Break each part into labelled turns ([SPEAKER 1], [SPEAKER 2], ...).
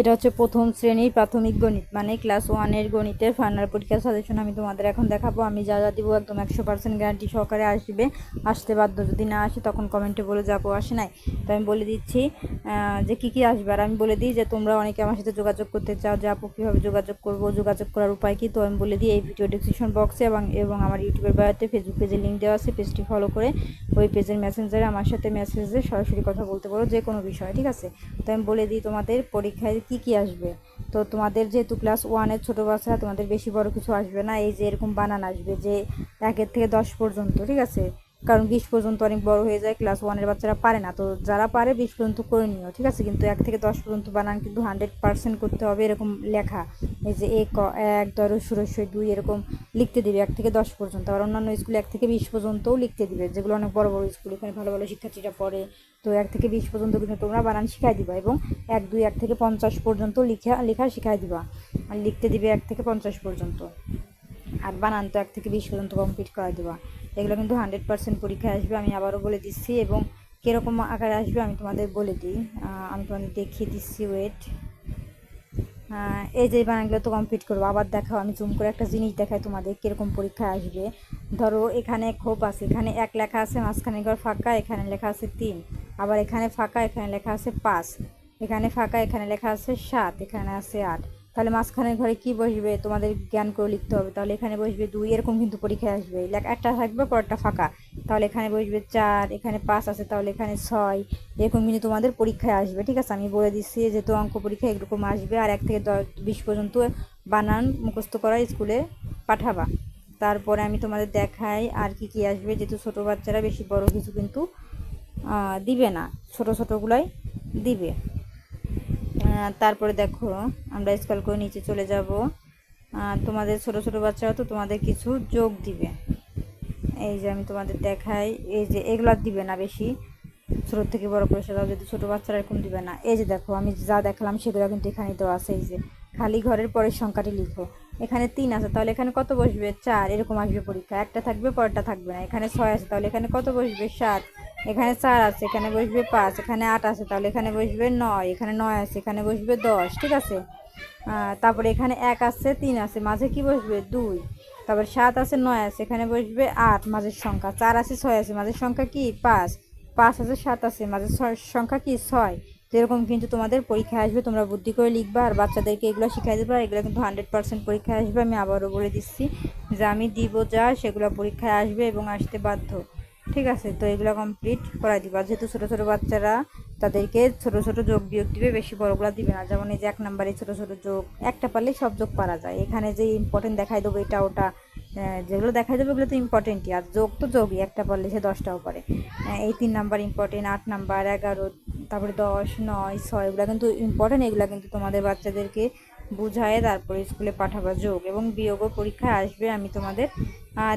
[SPEAKER 1] এটা হচ্ছে প্রথম শ্রেণির প্রাথমিক গণিত মানে ক্লাস ওয়ানের গণিতের ফাইনাল পরীক্ষার সাজেশন আমি তোমাদের এখন দেখাবো। আমি যা যা দিব একদম একশো পার্সেন্ট গ্যারান্টি সহকারে আসবে। আসতে বাধ্য যদি না আসে তখন কমেন্টে বলে যাব, আসে নাই? তো আমি বলে দিচ্ছি যে কী কী আসবে। আর আমি বলে দিই যে তোমরা অনেকে আমার সাথে যোগাযোগ করতে চাও, যে আপু কীভাবে যোগাযোগ করব, যোগাযোগ করার উপায় কী? তো আমি বলে দিই, এই ভিডিও ডিসক্রিপশন বক্সে এবং এবং আমার ইউটিউবের বায়োতে ফেসবুক পেজে লিঙ্ক দেওয়া আছে পেজটি ফলো করে ওই পেজের মেসেঞ্জারে আমার সাথে মেসেজে সরাসরি কথা বলতে পারো, যে কোনো বিষয়, ঠিক আছে? তো আমি বলে দিই তোমাদের, পরীক্ষায় কী কী আসবে? তো তোমাদের যেহেতু ক্লাস ওয়ানের ছোটো বাচ্চা তোমাদের বেশি বড় কিছু আসবে না। এই যে এরকম বানান আসবে যে একের থেকে দশ পর্যন্ত, ঠিক আছে? কারণ বিশ পর্যন্ত অনেক বড় হয়ে যায় ক্লাস ওয়ানের বাচ্চারা পারে না। তো যারা পারে বিশ পর্যন্ত করে নিও, ঠিক আছে? কিন্তু এক থেকে দশ পর্যন্ত বানান কিন্তু হান্ড্রেড পার্সেন্ট করতে হবে এরকম লেখা। এই যে এক এক দর সুরস্বই দুই এরকম লিখতে দিবে এক থেকে দশ পর্যন্ত। আবার অন্যান্য স্কুলে এক থেকে বিশ পর্যন্তও লিখতে দিবে। যেগুলো অনেক বড় বড় স্কুল এখানে ভালো ভালো শিক্ষার্থীরা পড়ে। তো এক থেকে বিশ পর্যন্ত কিন্তু তোমরা বানান শিখাই দিবা এবং এক, দুই, এক থেকে পঞ্চাশ পর্যন্ত লিখা, লেখা শিখাই দিবা। আর লিখতে দিবে এক থেকে পঞ্চাশ পর্যন্ত। আর বানান তো এক থেকে বিশ পর্যন্ত কমপ্লিট করা দেবা। এগুলো কিন্তু হান্ড্রেড পার্সেন্ট পরীক্ষায় আসবে, আমি আবারও বলে দিচ্ছি এবং কীরকম আকারে আসবে আমি তোমাদের বলে দিই। আমি তোমাদের দেখিয়ে দিচ্ছি ওয়েট এই যে বানানগুলো তো কমপ্লিট করব, আবার দেখাও, আমি জুম করে একটা জিনিস দেখাই তোমাদের কীরকম পরীক্ষায় আসবে। ধরো এখানে খোপ আছে, এখানে এক লেখা আছে, মাঝখানে ঘর ফাঁকা, এখানে লেখা আছে তিন। আবার এখানে ফাঁকা, এখানে লেখা আছে পাঁচ। এখানে ফাঁকা, এখানে লেখা আছে সাত, এখানে আছে আট। তাহলে মাঝখানের ঘরে কি বসবে? তোমাদের জ্ঞান করে লিখতে হবে। তাহলে এখানে বসবে দুই, এরকম কিন্তু পরীক্ষায় আসবে। একটা থাকবে পরটা ফাঁকা। তাহলে এখানে বসবে চার, এখানে পাঁচ আছে, তাহলে এখানে ছয়। এরকম কিন্তু তোমাদের পরীক্ষায় আসবে, ঠিক আছে? আমি বলে দিচ্ছি যেহেতু অঙ্ক পরীক্ষা এরকম আসবে, আর এক থেকে দশ, বিশ পর্যন্ত বানান মুখস্থ করা স্কুলে পাঠাবা। তারপরে আমি তোমাদের দেখাই আর কি কি আসবে। যেহেতু ছোটো বাচ্চারা বেশি বড় কিছু কিন্তু দিবে না। ছোট ছোটোগুলাই দিবে। তারপরে দেখো, আমরা স্কল করে নিচে চলে যাব। তোমাদের ছোট ছোট বাচ্চারা তো তোমাদের কিছু যোগ দিবে। এই যে আমি তোমাদের দেখাই, এই যে এগুলো দিবে না বেশি। ছোট থেকে বড় করে সেটাও যদি ছোটো বাচ্চারা এরকম দিবে না। এই যে দেখো, আমি যা দেখলাম সেগুলো কিন্তু এখানে দেওয়া আছে। এই যে খালি ঘরের পরের সংখ্যাটি লিখো। এখানে তিন আছে, তাহলে এখানে কত বসবে? চার, এরকম আসবে পরীক্ষা। একটা থাকবে, পরেরটা থাকবে না। এখানে ছয় আছে, তাহলে এখানে কত বসবে? সাত। এখানে চার আছে, এখানে বসবে পাঁচ, এখানে আট আছে, তাহলে এখানে বসবে নয়, এখানে নয় আছে, এখানে বসবে দশ, ঠিক আছে? তারপরে এখানে এক আছে, তিন আছে, মাঝে কি বসবে? দুই। তারপর সাত আছে, নয় আছে, এখানে বসবে আট, মাঝের সংখ্যা চার আছে, ছয় আছে, মাঝের সংখ্যা কি? পাঁচ। পাঁচ আছে, সাত আছে, মাঝের সংখ্যা কি? ছয়। তো এরকম কিন্তু তোমাদের পরীক্ষায় আসবে, তোমরা বুদ্ধি করে লিখবা আর বাচ্চাদেরকে এগুলো শিখাই দেবে, আর এগুলো কিন্তু হান্ড্রেড পার্সেন্ট পরীক্ষায় আসবে, আমি আবারও বলে দিচ্ছি যে আমি দিব যা, সেগুলো পরীক্ষায় আসবে এবং আসতে বাধ্য। ঠিক আছে, তো এগুলো কমপ্লিট করাই দিবা। যেহেতু ছোটো ছোটো বাচ্চারা, তাদেরকে ছোট ছোট যোগ বিয়োগ দিবে, বেশি বড়গুলা দিবে না। যেমন এই যে এক নাম্বারে ছোট ছোট যোগ, একটা পারলেই সব যোগ পারা যায়। এখানে যে ইম্পর্টেন্ট দেখাই দেবো এটা, ওটা যেগুলো দেখাই দেবো ওগুলো তো ইম্পর্টেন্টই আর যোগ তো যোগই, একটা পারলে সে দশটাও পারে। এই তিন নাম্বার ইম্পর্টেন্ট আট নাম্বার, এগারো, তারপরে দশ, নয়, ছয়, এগুলো কিন্তু ইম্পর্টেন্ট এগুলো কিন্তু তোমাদের বাচ্চাদেরকে বুঝায়, তারপরে স্কুলে পাঠাবা যোগ এবং বিয়োগও পরীক্ষায় আসবে, আমি তোমাদের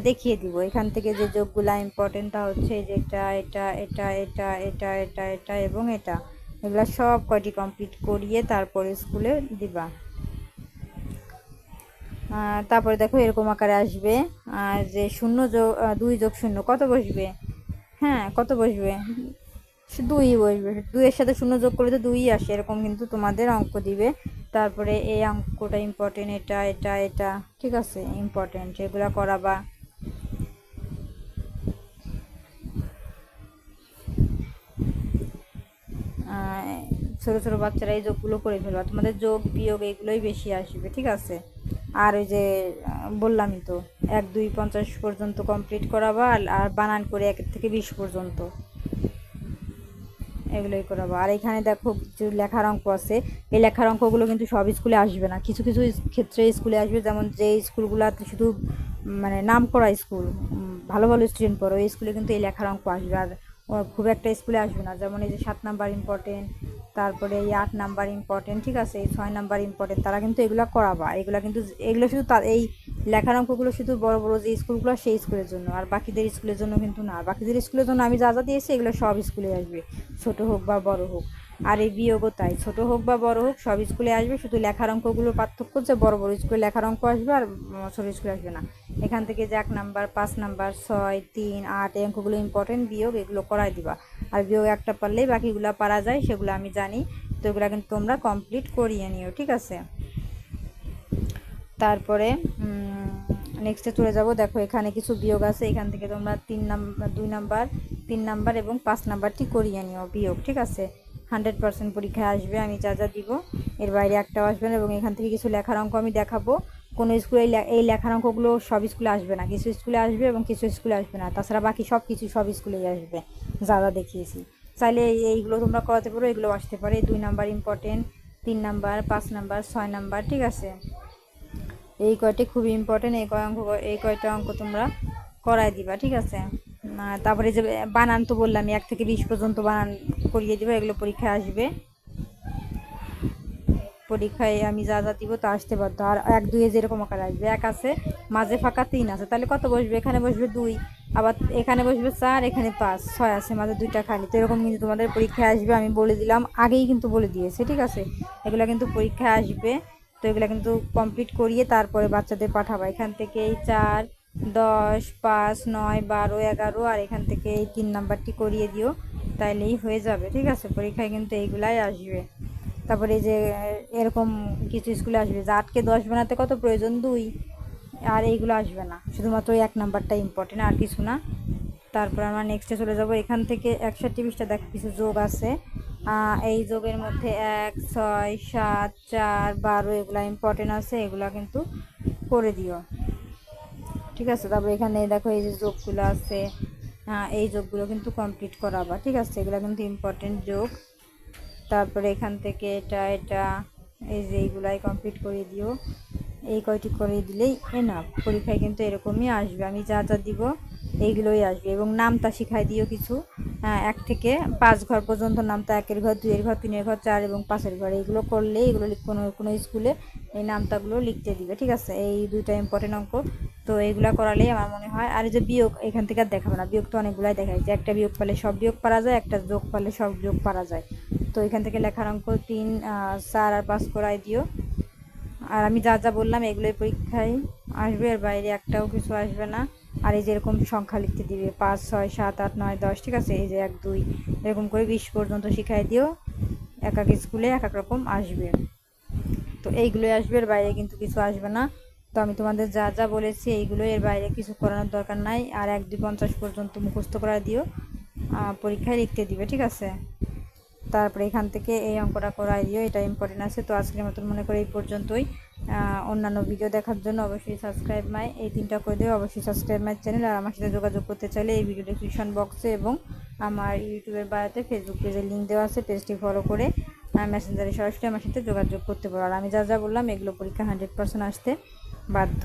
[SPEAKER 1] দেখিয়ে দিব। এখান থেকে যে যোগগুলা ইম্পর্টেন্ট তা হচ্ছে যে এটা এটা এটা এটা এটা এটা এটা এবং এটা, এগুলা সব কয়টি কমপ্লিট করিয়ে তারপরে স্কুলে দিবা। তারপরে দেখো এরকম আকারে আসবে, আর যে শূন্য যোগ দুই যোগ শূন্য, কত বসবে? হ্যাঁ কত বসবে? দুই বসবে। দুইয়ের সাথে শূন্য যোগ করলে তো দুই আসে, এরকম কিন্তু তোমাদের অঙ্ক দিবে। তারপরে এই অঙ্কটা ইম্পর্টেন্ট এটা এটা এটা, ঠিক আছে? ইম্পর্টেন্ট এগুলো করাবা। ছোট ছোট বাচ্চারা এই যোগগুলো করে ফেলবা। তোমাদের যোগ, বিয়োগ এইগুলোই বেশি আসবে, ঠিক আছে? আর ওই যে বললামই তো, এক, দুই, পঞ্চাশ পর্যন্ত কমপ্লিট করাবা, আর- আর বানান করে এক থেকে বিশ পর্যন্ত। এগুলোই করাবো। আর এখানে দেখো যে লেখার অঙ্ক আছে। এই লেখার অঙ্কগুলো কিন্তু সব স্কুলে আসবে না। কিছু কিছু ক্ষেত্রে স্কুলে আসবে। যেমন যে স্কুলগুলোতে শুধু মানে নাম করা স্কুল ভালো ভালো স্টুডেন্ট পড়ো ওই স্কুলে কিন্তু এই লেখার অঙ্ক আসবে। আর খুব একটা স্কুলে আসবে না। যেমন এই যে সাত নাম্বার ইম্পর্টেন্ট তারপরে এই আট নাম্বার ইম্পর্টেন্ট ঠিক আছে? এই ছয় নাম্বার ইম্পর্টেন্ট তারা কিন্তু এগুলো করাবা। এগুলো কিন্তু, এগুলো শুধু তার এই লেখার অঙ্কগুলো শুধু বড় বড় যে স্কুলগুলো সেই স্কুলের জন্য। আর বাকিদের স্কুলের জন্য কিন্তু না। বাকিদের স্কুলের জন্য আমি যা যা দিয়েছি এগুলো সব স্কুলে আসবে। ছোট হোক বা বড় হোক। আর এই বিয়োগও তাই। ছোট হোক বা বড় হোক, সব স্কুলে আসবে। শুধু লেখার অঙ্কগুলো পার্থক্য যে বড় বড় স্কুলে লেখার অঙ্ক আসবে আর ছোট স্কুলে আসবে না। এখান থেকে যে এক নাম্বার, পাঁচ নাম্বার, ছয়, তিন, আট, এই অঙ্কগুলো ইম্পর্টেন্ট বিয়োগ, এগুলো করাই দিবা। আর বিয়োগ একটা পারলেই বাকিগুলো পারা যায়, সেগুলো আমি জানি। তো এগুলো কিন্তু তোমরা কমপ্লিট করিয়ে নিও, ঠিক আছে? তারপরে নেক্সটে চলে যাব। দেখো, এখানে কিছু বিয়োগ আছে। এখান থেকে তোমরা তিন নাম্বার দুই নাম্বার, তিন নাম্বার এবং পাঁচ নাম্বারটি করিয়ে নিও বিয়োগ, ঠিক আছে? হান্ড্রেড পার্সেন্ট পরীক্ষায় আসবে, আমি যা যা দিব। এর বাইরে একটাও আসবে না এবং এখান থেকে কিছু লেখার অঙ্ক আমি দেখাবো। কোনো স্কুলে এই লেখার অঙ্কগুলো সব স্কুলে আসবে না। কিছু স্কুলে আসবে এবং কিছু স্কুলে আসবে না। তাছাড়া বাকি সব কিছু সব স্কুলেই আসবে, যা যা দেখিয়েছি। চাইলে এই- এইগুলো তোমরা করাতে পারো, এগুলো আসতে পারে। দুই নাম্বার ইম্পর্টেন্ট তিন নাম্বার, পাঁচ নাম্বার, ছয় নাম্বার, ঠিক আছে? এই কয়টি খুবই ইম্পর্টেন্ট এই কয় অঙ্ক, এই কয়টা অঙ্ক তোমরা করাই দিবা, ঠিক আছে? তারপরে যে বানান তো বললাম, এক থেকে বিশ পর্যন্ত বানান করিয়ে দিবা, এগুলো পরীক্ষায় আসবে। পরীক্ষায় আমি যা যা দিব তা আসতে বাধ্য। আর এক দুয়ে যেরকম আকার আসবে, এক আছে, মাঝে ফাঁকা তিন আছে, তাহলে কত বসবে? এখানে বসবে দুই, আবার এখানে বসবে চার, এখানে পাঁচ, ছয় আছে, মাঝে দুইটা খালি। তো এরকম কিন্তু তোমাদের পরীক্ষায় আসবে, আমি বলে দিলাম, আগেই কিন্তু বলে দিয়েছে, ঠিক আছে? এগুলো কিন্তু পরীক্ষায় আসবে। তো এগুলো কিন্তু কমপ্লিট করিয়ে তারপরে বাচ্চাদের পাঠাবা। এখান থেকে এই চার, দশ, পাঁচ, নয়, বারো, এগারো আর এখান থেকে এই তিন নাম্বারটি করিয়ে দিও, তাইলেই হয়ে যাবে, ঠিক আছে? পরীক্ষায় কিন্তু এইগুলাই আসবে। তারপরে যে, এরকম কিছু স্কুলে আসবে, যে আটকে দশ বানাতে কত প্রয়োজন? দুই। আর এইগুলো আসবে না, শুধুমাত্র এক নাম্বারটা ইম্পর্টেন্ট আর কিছু না। তারপর আমরা নেক্সটে চলে যাব। এখান থেকে একষট্টি বিশটা দেখ, কিছু যোগ আছে। এই যোগের মধ্যে এক, ছয়, সাত, চার, বারো এগুলো ইম্পর্টেন্ট আছে, এগুলো কিন্তু করে দিও। ঠিক আছে? তারপরে এখানে দেখো এই যে যোগগুলো আছে এই যোগগুলো কিন্তু কমপ্লিট করাবা। ঠিক আছে? এগুলো কিন্তু ইম্পর্টেন্ট যোগ। তারপরে এখান থেকে এটা এটা, এই যে এইগুলাই কমপ্লিট করে দিও। এই কয়টি করে দিলেই এনাফ পরীক্ষায় কিন্তু এরকমই আসবে। আমি যা যা দিব এইগুলোই আসবে এবং নামতা শিখাই দিও কিছু। হ্যাঁ, এক থেকে পাঁচ ঘর পর্যন্ত নামতা একের ঘর দুইয়ের ঘর তিনের ঘর চার এবং পাঁচের ঘর এইগুলো করলে এগুলো কোনো কোনো স্কুলে এই নামতাগুলো লিখতে দিবে ঠিক আছে? এই দুইটা ইম্পর্টেন্ট অঙ্ক। তো এইগুলা করালেই আমার মনে হয় আর এই যে বিয়োগ এখান থেকে আর দেখাবে না। বিয়োগ তো অনেকগুলাই দেখায় যে একটা বিয়োগ পালে সব বিয়োগ পারা যায় একটা যোগ পালে সব যোগ পারা যায়। তো এখান থেকে লেখার অঙ্ক তিন চার আর পাঁচ করাই দিও। আর আমি যা যা বললাম এগুলোই পরীক্ষায় আসবে এর বাইরে একটাও কিছু আসবে না। আর এই যে এরকম সংখ্যা লিখতে দিবে, পাঁচ, ছয়, সাত, আট, নয়, দশ, ঠিক আছে? এই যে এক, দুই, এরকম করে বিশ পর্যন্ত শিখাই দিও, এক এক স্কুলে এক এক রকম আসবে। তো এইগুলোই আসবে, এর বাইরে কিন্তু কিছু আসবে না। তো আমি তোমাদের যা যা বলেছি, এইগুলো এর বাইরে কিছু করানোর দরকার নাই। আর এক, দুই, পঞ্চাশ পর্যন্ত মুখস্থ করা দিও পরীক্ষায় লিখতে দিবে, ঠিক আছে? তারপরে এখান থেকে এই অঙ্কটা করাই দিও, এটা ইম্পর্টেন্ট আছে। তো আজকের মতন মনে করি এই পর্যন্তই। অন্যান্য ভিডিও দেখার জন্য অবশ্যই সাবস্ক্রাইব মাই এই তিনটা করে দেবে অবশ্যই সাবস্ক্রাইব মাই চ্যানেল আর আমার সাথে যোগাযোগ করতে চাইলে এই ভিডিও ডিসক্রিপশন বক্সে এবং আমার ইউটিউবের বায়োতে ফেসবুক পেজের লিঙ্ক দেওয়া আছে পেজটি ফলো করে মেসেঞ্জারে সরাসরি আমার সাথে যোগাযোগ করতে পারো। আর আমি যা যা বললাম, এগুলো পরীক্ষা হান্ড্রেড পার্সেন্ট আসতে বাধ্য।